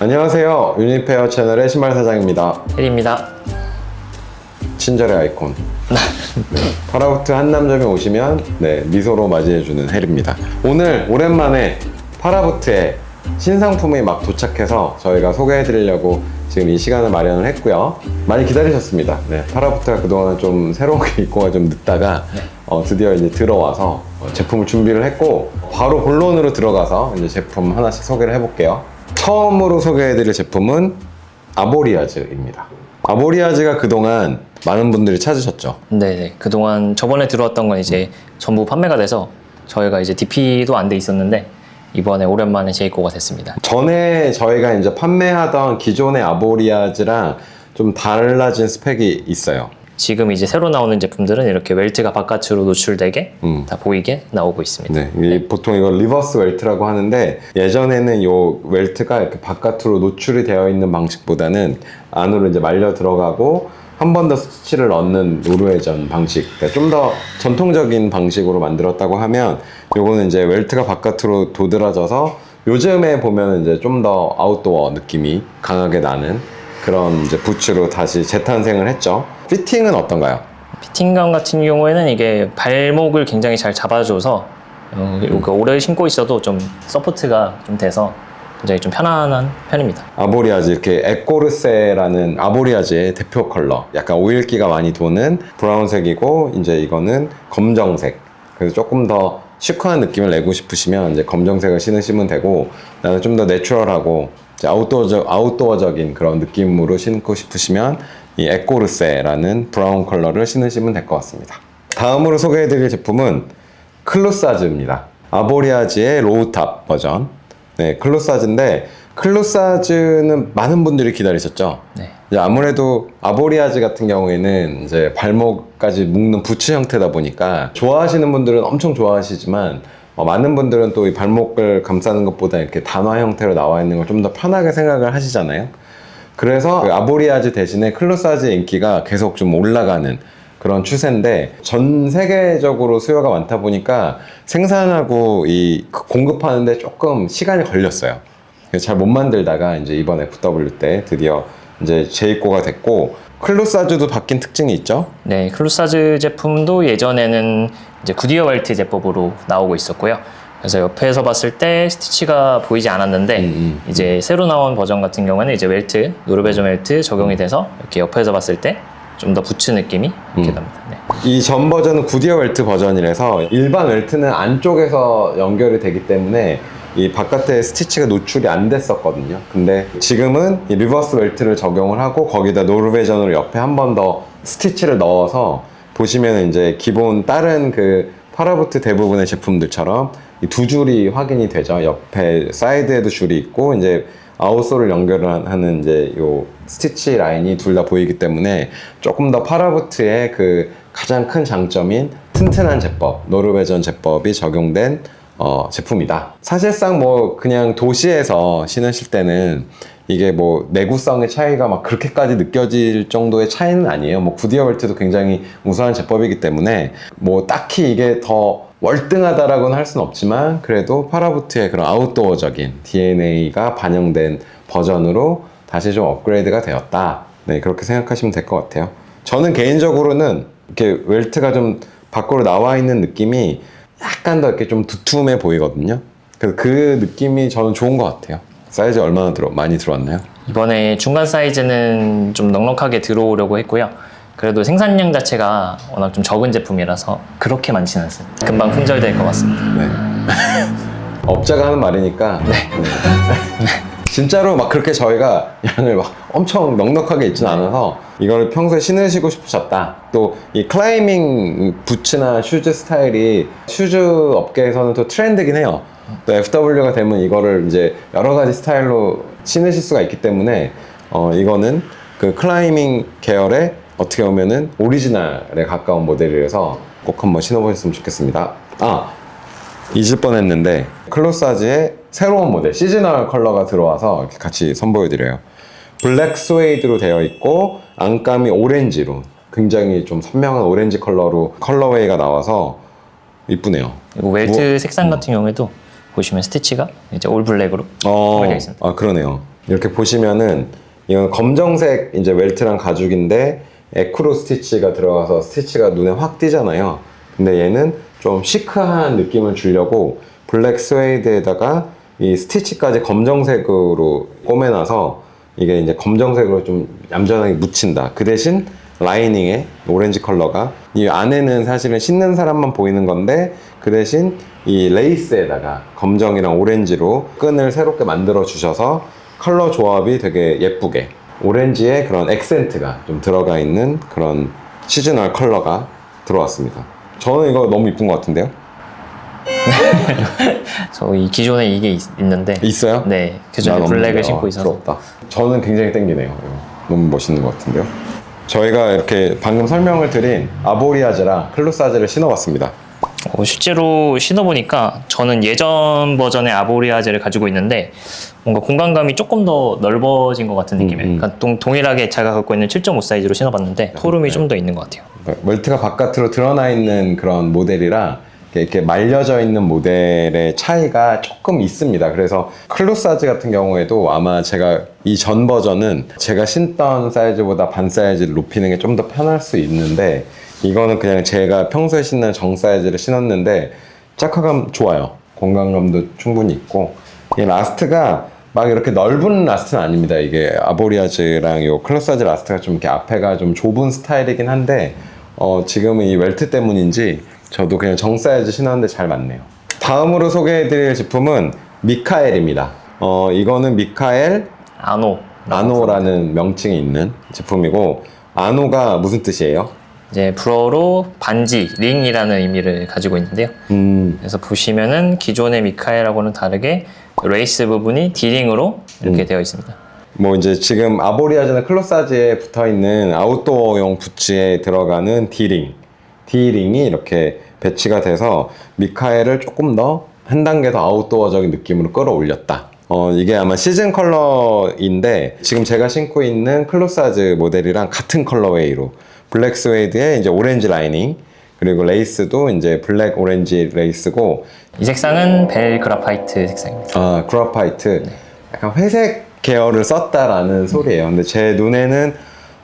안녕하세요. 유니페어 채널의 신발 사장입니다. 혜리입니다. 친절의 아이콘. 네, 파라부트 한남점에 오시면 네, 미소로 맞이해주는 헬입니다. 오늘 오랜만에 파라부트에 신상품이 막 도착해서 저희가 소개해드리려고 지금 이 시간을 마련을 했고요. 많이 기다리셨습니다. 네, 파라부트가 그동안 좀 새로운 게 입고가 좀 늦다가 어, 드디어 이제 들어와서 어, 제품을 준비를 했고 바로 본론으로 들어가서 이제 제품 하나씩 소개를 해볼게요. 처음으로 소개해드릴 제품은 아보리아즈입니다. 아보리아즈가 그동안 많은 분들이 찾으셨죠. 네네. 그동안 저번에 들어왔던 건 이제 전부 판매가 돼서 저희가 이제 DP도 안 돼 있었는데 이번에 오랜만에 재입고가 됐습니다. 전에 저희가 이제 판매하던 기존의 아보리아즈랑 좀 달라진 스펙이 있어요. 지금 이제 새로 나오는 제품들은 이렇게 웰트가 바깥으로 노출되게 음. 다 보이게 나오고 있습니다. 네, 이 보통 이걸 리버스 웰트라고 하는데 예전에는 요 웰트가 이렇게 바깥으로 노출이 되어 있는 방식보다는 안으로 이제 말려 들어가고 한 번더 스티치를 넣는 노르웨전 방식, 그러니까 좀 더 전통적인 방식으로 만들었다고 하면 요거는 이제 웰트가 바깥으로 도드라져서 요즘에 보면 이제 좀 더 아웃도어 느낌이 강하게 나는 그런 이제 부츠로 다시 재탄생을 했죠. 피팅은 어떤가요? 피팅감 같은 경우에는 이게 발목을 굉장히 잘 잡아줘서 어, 이거 오래 신고 있어도 좀 서포트가 좀 돼서 굉장히 좀 편안한 편입니다. 아보리아즈 이렇게 에꼬르세라는 아보리아즈의 대표 컬러 약간 오일기가 많이 도는 브라운색이고 이제 이거는 검정색 그래서 조금 더 시크한 느낌을 내고 싶으시면 이제 검정색을 신으시면 되고 나는 좀 더 내추럴하고 아웃도어적, 아웃도어적인 그런 느낌으로 신고 싶으시면 이 에꼬르세라는 브라운 컬러를 신으시면 될 것 같습니다 다음으로 소개해드릴 제품은 클로사즈입니다 아보리아즈의 로우탑 버전 네, 클로사즈인데 클로사즈는 많은 분들이 기다리셨죠. 네. 이제 아무래도 아보리아즈 같은 경우에는 이제 발목까지 묶는 부츠 형태다 보니까 좋아하시는 분들은 엄청 좋아하시지만 어, 많은 분들은 또 이 발목을 감싸는 것보다 이렇게 단화 형태로 나와 있는 걸 좀 더 편하게 생각을 하시잖아요. 그래서 그 아보리아즈 대신에 클로사즈의 인기가 계속 좀 올라가는 그런 추세인데 전 세계적으로 수요가 많다 보니까 생산하고 이 공급하는데 조금 시간이 걸렸어요. 잘 못 만들다가 이제 이번 FW 때 드디어 이제 재입고가 됐고 클로사즈도 바뀐 특징이 있죠. 네, 클루사즈 제품도 예전에는 이제 구디어 웰트 제법으로 나오고 있었고요. 그래서 옆에서 봤을 때 스티치가 보이지 않았는데 음, 음, 이제 새로 나온 버전 같은 경우에는 이제 웰트, 노르베전 웰트 적용이 돼서 이렇게 옆에서 봤을 때 좀 더 부츠 느낌이 이렇게 음. 납니다. 네. 이 전 버전은 구디어 웰트 버전이라서 일반 웰트는 안쪽에서 연결이 되기 때문에 이 바깥에 스티치가 노출이 안 됐었거든요. 근데 지금은 이 리버스 웰트를 적용을 하고 거기다 노르베전으로 옆에 한 번 더 스티치를 넣어서 보시면 이제 기본 다른 그 파라부트 대부분의 제품들처럼 이두 줄이 확인이 되죠. 옆에 사이드에도 줄이 있고 이제 아웃솔을 연결하는 이제 요 스티치 라인이 둘 다 보이기 때문에 조금 더 파라부트의 그 가장 큰 장점인 튼튼한 제법, 노르웨전 제법이 적용된 어, 제품이다. 사실상 뭐 그냥 도시에서 신으실 때는 이게 뭐 내구성의 차이가 막 그렇게까지 느껴질 정도의 차이는 아니에요. 뭐 구디어 벨트도 굉장히 우수한 제법이기 때문에 뭐 딱히 이게 더 월등하다라고는 할 수는 없지만 그래도 파라부트의 그런 아웃도어적인 DNA가 반영된 버전으로 다시 좀 업그레이드가 되었다. 네, 그렇게 생각하시면 될 것 같아요. 저는 개인적으로는 이렇게 웰트가 좀 밖으로 나와 있는 느낌이 약간 더 이렇게 좀 두툼해 보이거든요. 그래서 그 느낌이 저는 좋은 것 같아요. 사이즈 얼마나 들어 많이 들어왔나요? 이번에 중간 사이즈는 좀 넉넉하게 들어오려고 했고요. 그래도 생산량 자체가 워낙 좀 적은 제품이라서 그렇게 많지는 않습니다. 금방 품절될 것 같습니다. 네. 업자가 하는 말이니까. 네. 진짜로 막 그렇게 저희가 양을 막 엄청 넉넉하게 있지는 않아서 이걸 평소에 신으시고 싶으셨다. 또 이 클라이밍 부츠나 슈즈 스타일이 슈즈 업계에서는 또 트렌드긴 해요. 또 FW가 되면 이거를 이제 여러 가지 스타일로 신으실 수가 있기 때문에 어 이거는 그 클라이밍 계열의 어떻게 보면은 오리지널에 가까운 모델이라서 꼭 한번 신어보셨으면 좋겠습니다. 아 잊을 뻔했는데 클로사즈의 새로운 모델 시즈널 컬러가 들어와서 이렇게 같이 선보여드려요. 블랙 스웨이드로 되어 있고 안감이 오렌지로 굉장히 좀 선명한 오렌지 컬러로 컬러웨이가 나와서 이쁘네요. 그리고 웰트 뭐- 색상 같은 경우에도 보시면 스티치가 이제 올 블랙으로 어, 되어 있습니다. 아 그러네요. 이렇게 보시면은 이건 검정색 이제 웰트랑 가죽인데 에크로 스티치가 들어가서 스티치가 눈에 확 띄잖아요. 근데 얘는 좀 시크한 느낌을 주려고 블랙 스웨이드에다가 이 스티치까지 검정색으로 꼬매놔서 이게 이제 검정색으로 좀 얌전하게 묻힌다. 그 대신 라이닝에 오렌지 컬러가 이 안에는 사실은 신는 사람만 보이는 건데 그 대신 이 레이스에다가 검정이랑 오렌지로 끈을 새롭게 만들어 주셔서 컬러 조합이 되게 예쁘게 오렌지에 그런 액센트가 좀 들어가 있는 그런 시즈널 컬러가 들어왔습니다. 저는 이거 너무 이쁜 것 같은데요? 저이 기존에 이게 있, 는데 있어요? 네, 기존에 난 블랙을 없는데. 신고 아, 있어서 부럽다. 저는 굉장히 땡기네요. 이거. 너무 멋있는 것 같은데요. 저희가 이렇게 방금 설명을 드린 아보리아즈랑 클로사즈를 신어봤습니다. 어, 실제로 신어보니까 저는 예전 버전의 아보리아제를 가지고 있는데 뭔가 공간감이 조금 더 넓어진 것 같은 느낌이에요. 음, 음. 그러니까 동, 동일하게 제가 갖고 있는 7.5 사이즈로 신어봤는데 토름이 좀 더 있는 것 같아요. 멀트가 바깥으로 드러나 있는 그런 모델이라 이렇게 말려져 있는 모델의 차이가 조금 있습니다. 그래서 클로사즈 같은 경우에도 아마 제가 이 전 버전은 제가 신던 사이즈보다 반 사이즈를 높이는 게 좀 더 편할 수 있는데 이거는 그냥 제가 평소에 신는 정 사이즈를 신었는데 착화감 좋아요. 공간감도 충분히 있고 이 라스트가 막 이렇게 넓은 라스트는 아닙니다. 이게 아보리아즈랑 요 클로사즈 라스트가 좀 이렇게 앞에가 좀 좁은 스타일이긴 한데 어, 지금은 이 웰트 때문인지 저도 그냥 정 사이즈 신었는데 잘 맞네요. 다음으로 소개해드릴 제품은 미카엘입니다. 어, 이거는 미카엘 아노. 아노라는 명칭이 있는 제품이고 아노가 무슨 뜻이에요? 이제 불어로 반지, 링이라는 의미를 가지고 있는데요. 음, 그래서 보시면은 기존의 미카엘하고는 다르게 레이스 부분이 디링으로 이렇게 음. 되어 있습니다. 뭐 이제 지금 아보리아즈나 클로사즈에 붙어 있는 아웃도어용 부츠에 들어가는 D링, D링이 이렇게 배치가 돼서 미카엘을 조금 더 한 단계 더 아웃도어적인 느낌으로 끌어올렸다. 어, 이게 아마 시즌 컬러인데 지금 제가 신고 있는 클로사즈 모델이랑 같은 컬러웨이로 블랙 스웨이드에 이제 오렌지 라이닝 그리고 레이스도 이제 블랙 오렌지 레이스고 이 색상은 벨 그라파이트 색상입니다. 아, 그라파이트. 약간 회색 계열을 썼다라는 소리예요. 근데 제 눈에는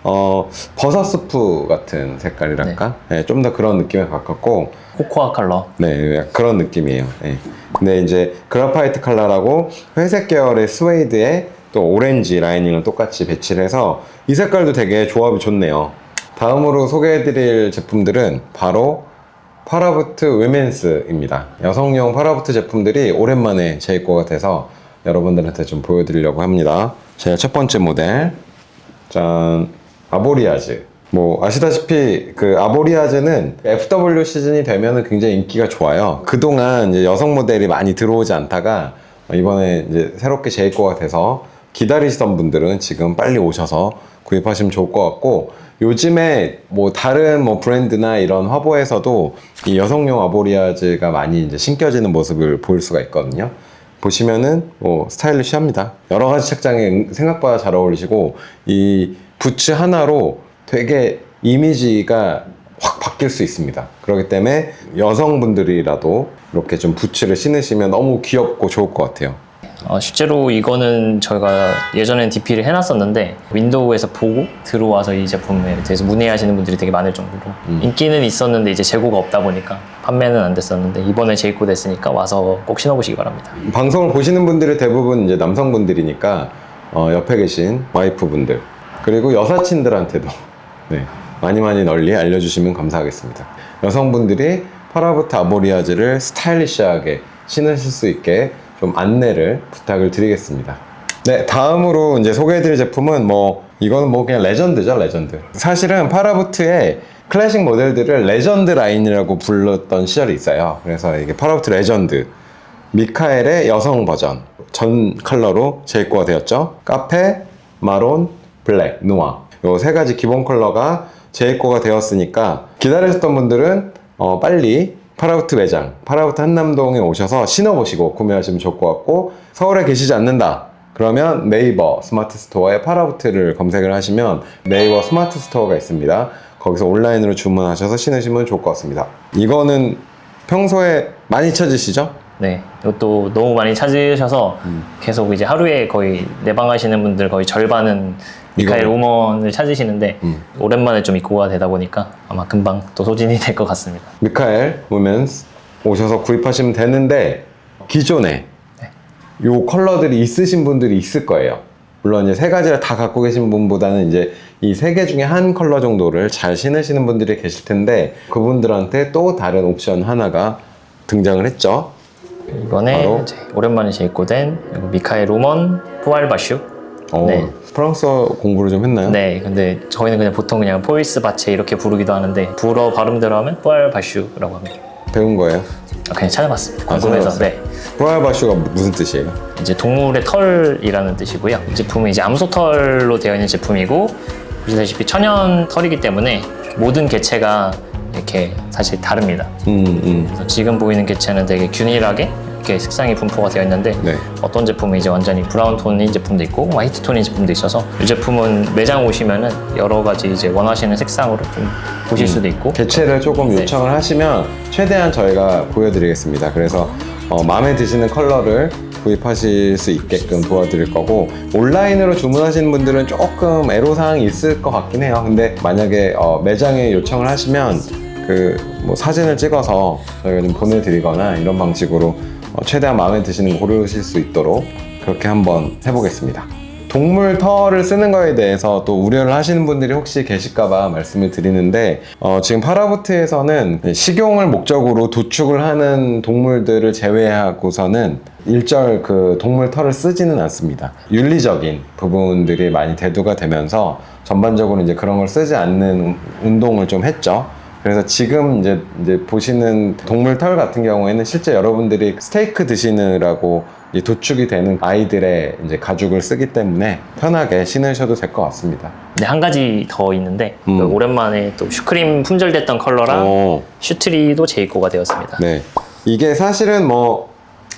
어, 버섯 스프 같은 색깔이랄까? 네, 좀 더 그런 느낌에 가깝고, 코코아 컬러. 네, 약간 그런 느낌이에요. 네. 근데 이제 그라파이트 컬러라고 회색 계열의 스웨이드에 또 오렌지 라이닝을 똑같이 배치를 해서 이 색깔도 되게 조합이 좋네요. 다음으로 소개해드릴 제품들은 바로 파라부트 위멘스입니다. 여성용 파라부트 제품들이 오랜만에 재입고가 돼서 여러분들한테 좀 보여드리려고 합니다. 제가 첫 번째 모델, 짠, 아보리아즈. 뭐 아시다시피 그 아보리아즈는 FW 시즌이 되면은 굉장히 인기가 좋아요. 그동안 여성 모델이 많이 들어오지 않다가 이번에 이제 새롭게 재입고가 돼서 기다리시던 분들은 지금 빨리 오셔서 구입하시면 좋을 것 같고 요즘에 뭐 다른 뭐 브랜드나 이런 화보에서도 이 여성용 아보리아즈가 많이 이제 신겨지는 모습을 볼 수가 있거든요. 보시면은 뭐 스타일리시합니다. 여러 가지 책장에 생각보다 잘 어울리시고 이 부츠 하나로 되게 이미지가 확 바뀔 수 있습니다. 그렇기 때문에 여성분들이라도 이렇게 좀 부츠를 신으시면 너무 귀엽고 좋을 것 같아요. 어, 실제로 이거는 저희가 예전엔 DP를 해놨었는데 윈도우에서 보고 들어와서 이 제품에 대해서 문의하시는 분들이 되게 많을 정도로 음. 인기는 있었는데 이제 재고가 없다 보니까 판매는 안 됐었는데 이번에 재입고 됐으니까 와서 꼭 신어보시기 바랍니다. 방송을 보시는 분들이 대부분 이제 남성분들이니까 어, 옆에 계신 와이프분들 그리고 여사친들한테도 네, 많이 많이 널리 알려주시면 감사하겠습니다. 여성분들이 파라부트 아보리아즈를 스타일리시하게 신으실 수 있게 좀 안내를 부탁을 드리겠습니다. 네, 다음으로 이제 소개해드릴 제품은 뭐 이거는 뭐 그냥 레전드죠, 레전드. 사실은 파라부트의 클래식 모델들을 레전드 라인이라고 불렀던 시절이 있어요. 그래서 이게 파라부트 레전드. 미카엘의 여성 버전 전 컬러로 재입고가 되었죠. 카페, 마론, 블랙, 누아 요 세 가지 기본 컬러가 재입고가 되었으니까 기다리셨던 분들은 어, 빨리 파라부트 매장, 파라부트 한남동에 오셔서 신어보시고 구매하시면 좋을 것 같고 서울에 계시지 않는다. 그러면 네이버 스마트 스토어에 파라부트를 검색을 하시면 네이버 스마트 스토어가 있습니다. 거기서 온라인으로 주문하셔서 신으시면 좋을 것 같습니다. 이거는 평소에 많이 찾으시죠? 네, 이것도 너무 많이 찾으셔서 음. 계속 이제 하루에 거의 내방하시는 분들 거의 절반은 미카엘? 오먼을 찾으시는데 음. 오랜만에 좀 입고가 되다 보니까 아마 금방 또 소진이 될 것 같습니다. 미카엘 우먼스 오셔서 구입하시면 되는데 기존에 요 컬러들이 있으신 분들이 있을 거예요. 물론 이제 세 가지를 다 갖고 계신 분보다는 이제 이 세 개 중에 한 컬러 정도를 잘 신으시는 분들이 계실 텐데 그분들한테 또 다른 옵션 하나가 등장을 했죠. 이번에 바로? 이제 오랜만에 재입고된 미카엘 오먼 푸알바슈. 어, 네. 프랑스어 공부를 좀 했나요? 네, 근데 저희는 그냥 보통 그냥 포이스 바체 이렇게 부르기도 하는데 불어 발음대로 하면 푸알바슈라고 합니다. 배운 거예요. 아, 그냥 찾아봤습니다. 아, 궁금해서. 찾아봤어요? 네. 프라이바슈가 무슨 뜻이에요? 이제 동물의 털이라는 뜻이고요. 이 제품은 이제 암소털로 되어 있는 제품이고 보시다시피 천연 털이기 때문에 모든 개체가 이렇게 사실 다릅니다. 음, 음. 그래서 지금 보이는 개체는 되게 균일하게 이렇게 색상이 분포가 되어 있는데 네. 어떤 제품은 이제 완전히 브라운 톤인 제품도 있고 화이트 톤인 제품도 있어서 이 제품은 매장 오시면은 여러 가지 이제 원하시는 색상으로 좀 보실 수도 있고 개체를 조금 네. 요청을 하시면 최대한 저희가 보여드리겠습니다. 그래서 어, 마음에 드시는 컬러를 구입하실 수 있게끔 도와드릴 거고 온라인으로 주문하시는 분들은 조금 애로사항이 있을 것 같긴 해요. 근데 만약에 어, 매장에 요청을 하시면 그 뭐 사진을 찍어서 저희가 좀 보내드리거나 이런 방식으로 어, 최대한 마음에 드시는 거 고르실 수 있도록 그렇게 한번 해보겠습니다. 동물 털을 쓰는 거에 대해서 또 우려를 하시는 분들이 혹시 계실까봐 말씀을 드리는데 어, 지금 파라부트에서는 식용을 목적으로 도축을 하는 동물들을 제외하고서는 일절 그 동물 털을 쓰지는 않습니다. 윤리적인 부분들이 많이 대두가 되면서 전반적으로 이제 그런 걸 쓰지 않는 운동을 좀 했죠. 그래서 지금 이제, 이제 보시는 동물 털 같은 경우에는 실제 여러분들이 스테이크 드시느라고 이 도축이 되는 아이들의 이제 가죽을 쓰기 때문에 편하게 신으셔도 될 것 같습니다. 네, 한 가지 더 있는데 음. 그 오랜만에 또 슈크림 품절됐던 컬러랑 어, 슈트리도 재입고가 되었습니다. 네. 이게 사실은 뭐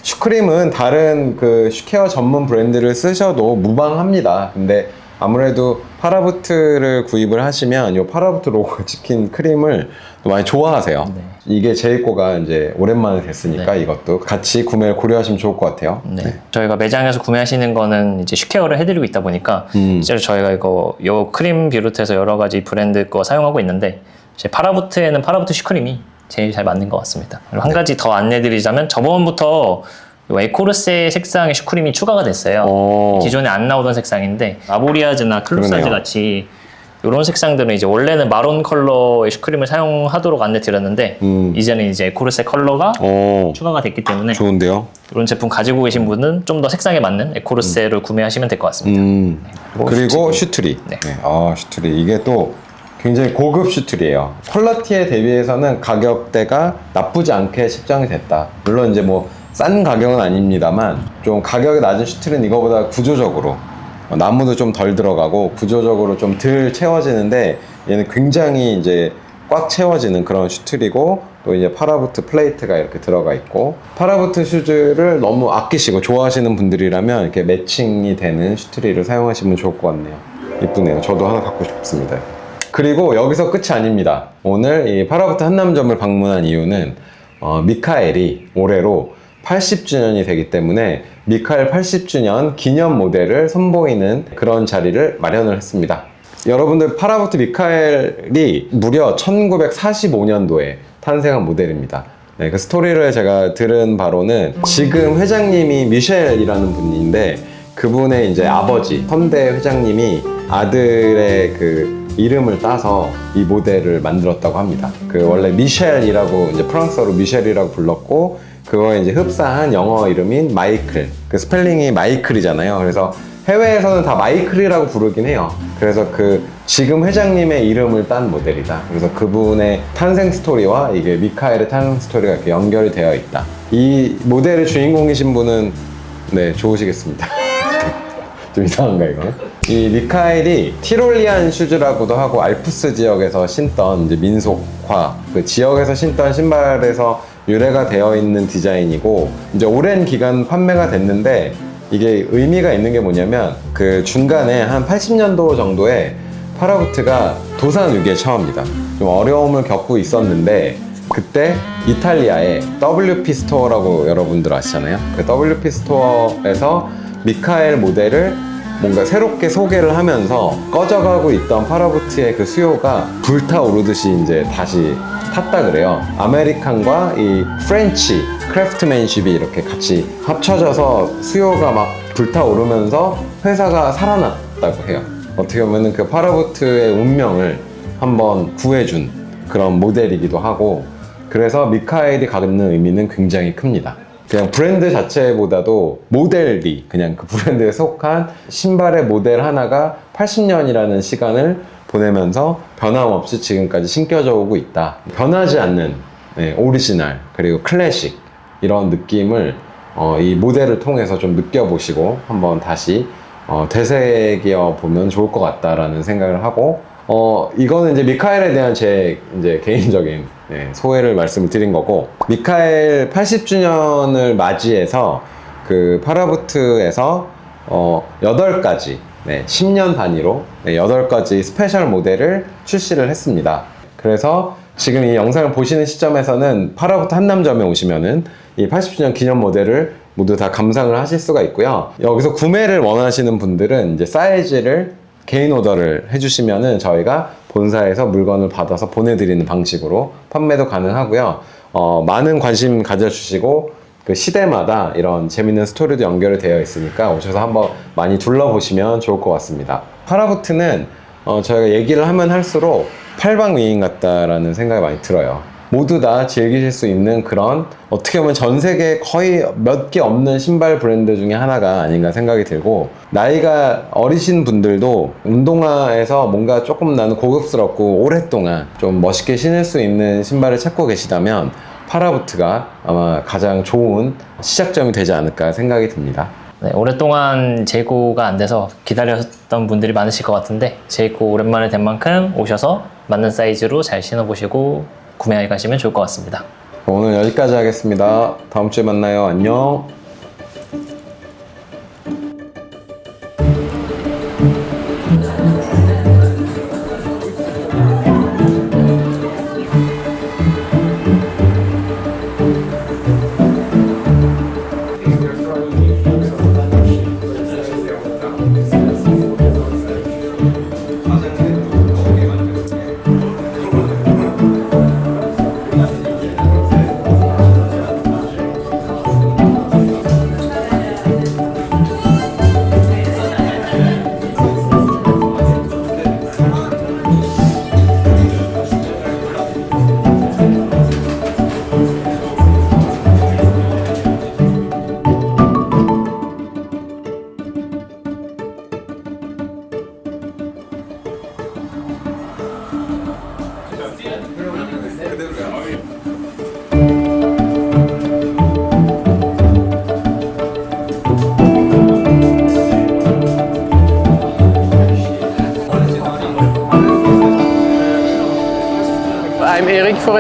슈크림은 다른 그 슈케어 전문 브랜드를 쓰셔도 무방합니다. 근데 아무래도 파라부트를 구입을 하시면 이 파라부트 로고가 찍힌 크림을 또 많이 좋아하세요. 네. 이게 재입고가 이제 오랜만에 됐으니까 이것도 같이 구매를 고려하시면 좋을 것 같아요. 네. 저희가 매장에서 구매하시는 거는 이제 슈케어를 해드리고 있다 보니까 음. 실제로 저희가 이거 요 크림 비롯해서 여러 가지 브랜드 거 사용하고 있는데 이제 파라부트에는 파라부트 슈크림이 제일 잘 맞는 것 같습니다. 그리고 네. 한 가지 더 안내드리자면 저번부터 요 에코르세 색상의 슈크림이 추가가 됐어요. 어. 기존에 안 나오던 색상인데 아보리아즈나 그러네요. 같이 이런 색상들은 이제 원래는 마론 컬러의 슈크림을 사용하도록 안내 드렸는데 음. 이제는 이제 에코르세 컬러가 어, 추가가 됐기 때문에 좋은데요? 이런 제품 가지고 계신 분은 좀 더 색상에 맞는 에코르세를 구매하시면 될 것 같습니다. 음. 그리고 슈트리. 네. 네. 아, 슈트리. 이게 또 굉장히 고급 슈트리예요. 퀄러티에 대비해서는 가격대가 나쁘지 않게 책정이 됐다. 물론 이제 뭐 싼 가격은 아닙니다만 좀 가격이 낮은 슈트리는 이거보다 구조적으로 어, 나무도 좀 덜 들어가고 구조적으로 좀 덜 채워지는데 얘는 굉장히 이제 꽉 채워지는 그런 슈트리고 또 이제 파라부트 플레이트가 이렇게 들어가 있고 파라부트 슈즈를 너무 아끼시고 좋아하시는 분들이라면 이렇게 매칭이 되는 슈트리를 사용하시면 좋을 것 같네요. 이쁘네요. 저도 하나 갖고 싶습니다. 그리고 여기서 끝이 아닙니다. 오늘 이 파라부트 한남점을 방문한 이유는 어, 미카엘이 올해로 80주년이 되기 때문에 미카엘 80주년 기념 모델을 선보이는 그런 자리를 마련을 했습니다. 여러분들 파라부트 미카엘이 무려 1945년도에 탄생한 모델입니다. 네, 그 스토리를 제가 들은 바로는 지금 회장님이 미셸이라는 분인데 그분의 이제 아버지 선대 회장님이 아들의 그 이름을 따서 이 모델을 만들었다고 합니다. 그 원래 미셸이라고 이제 프랑스어로 미셸이라고 불렀고 그거에 이제 흡사한 영어 이름인 마이클. 그 스펠링이 마이클이잖아요. 그래서 해외에서는 다 마이클이라고 부르긴 해요. 그래서 그 지금 회장님의 이름을 딴 모델이다. 그래서 그분의 탄생 스토리와 이게 미카엘의 탄생 스토리가 이렇게 연결이 되어 있다. 이 모델의 주인공이신 분은 네 좋으시겠습니다. 좀 이상한가 이거? 이 미카엘이 티롤리안 슈즈라고도 하고 알프스 지역에서 신던 민속화 그 지역에서 신던 신발에서 유래가 되어 있는 디자인이고 이제 오랜 기간 판매가 됐는데 이게 의미가 있는 게 뭐냐면 그 중간에 한 80년도 정도에 파라부트가 도산 위기에 처합니다. 좀 어려움을 겪고 있었는데 그때 이탈리아의 WP 스토어라고 여러분들 아시잖아요. 그 WP 스토어에서 미카엘 모델을 뭔가 새롭게 소개를 하면서 꺼져가고 있던 파라부트의 그 수요가 불타오르듯이 이제 다시 탔다 그래요. 아메리칸과 이 프렌치 크래프트맨십이 이렇게 같이 합쳐져서 수요가 막 불타오르면서 회사가 살아났다고 해요. 어떻게 보면은 그 파라부트의 운명을 한번 구해준 그런 모델이기도 하고 그래서 미카엘이 갖는 의미는 굉장히 큽니다. 그냥 브랜드 자체보다도 모델이 그냥 그 브랜드에 속한 신발의 모델 하나가 80년이라는 시간을 보내면서 변함없이 지금까지 신겨져 오고 있다. 변하지 않는 네, 오리지널 그리고 클래식 이런 느낌을 어, 이 모델을 통해서 좀 느껴보시고 한번 다시 어, 되새겨 보면 좋을 것 같다라는 생각을 하고 어 이거는 이제 미카엘에 대한 제 이제 개인적인 네, 소회를 말씀을 드린 거고 미카엘 80주년을 맞이해서 그 파라부트에서 어 8가지 네, 10년 단위로 네, 8가지 스페셜 모델을 출시를 했습니다. 그래서 지금 이 영상을 보시는 시점에서는 파라부트 한남점에 오시면은 이 80주년 기념 모델을 모두 다 감상을 하실 수가 있고요. 여기서 구매를 원하시는 분들은 이제 사이즈를 개인 오더를 해주시면은 저희가 본사에서 물건을 받아서 보내드리는 방식으로 판매도 가능하고요. 어, 많은 관심 가져주시고 그 시대마다 이런 재밌는 스토리도 연결이 되어 있으니까 오셔서 한번 많이 둘러보시면 좋을 것 같습니다. 파라부트는 어, 저희가 얘기를 하면 할수록 팔방미인 같다라는 생각이 많이 들어요. 모두 다 즐기실 수 있는 그런 어떻게 보면 전 세계 거의 몇 개 없는 신발 브랜드 중에 하나가 아닌가 생각이 들고 나이가 어리신 분들도 운동화에서 뭔가 조금 나는 고급스럽고 오랫동안 좀 멋있게 신을 수 있는 신발을 찾고 계시다면 파라부트가 아마 가장 좋은 시작점이 되지 않을까 생각이 듭니다. 네, 오랫동안 재고가 안 돼서 기다렸던 분들이 많으실 것 같은데 재고 오랜만에 된 만큼 오셔서 맞는 사이즈로 잘 신어보시고 구매해 가시면 좋을 것 같습니다. 오늘 여기까지 하겠습니다. 다음 주에 만나요. 안녕.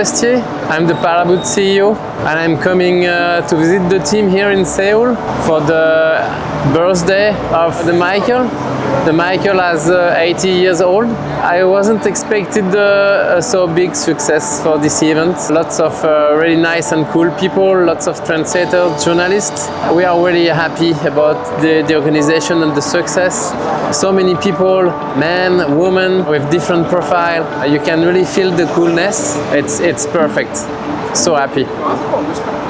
Forestier. I'm the Paraboot CEO, and I'm coming uh, to visit the team here in Seoul for the birthday of the Michael. The Michael is uh, 80 years old. I wasn't expected uh, so big success for this event. Lots of uh, really nice and cool people, lots of translators, journalists. We are really happy about the, the organization and the success. So many people, men, women, with different profile. You can really feel the coolness. It's it's perfect. So happy.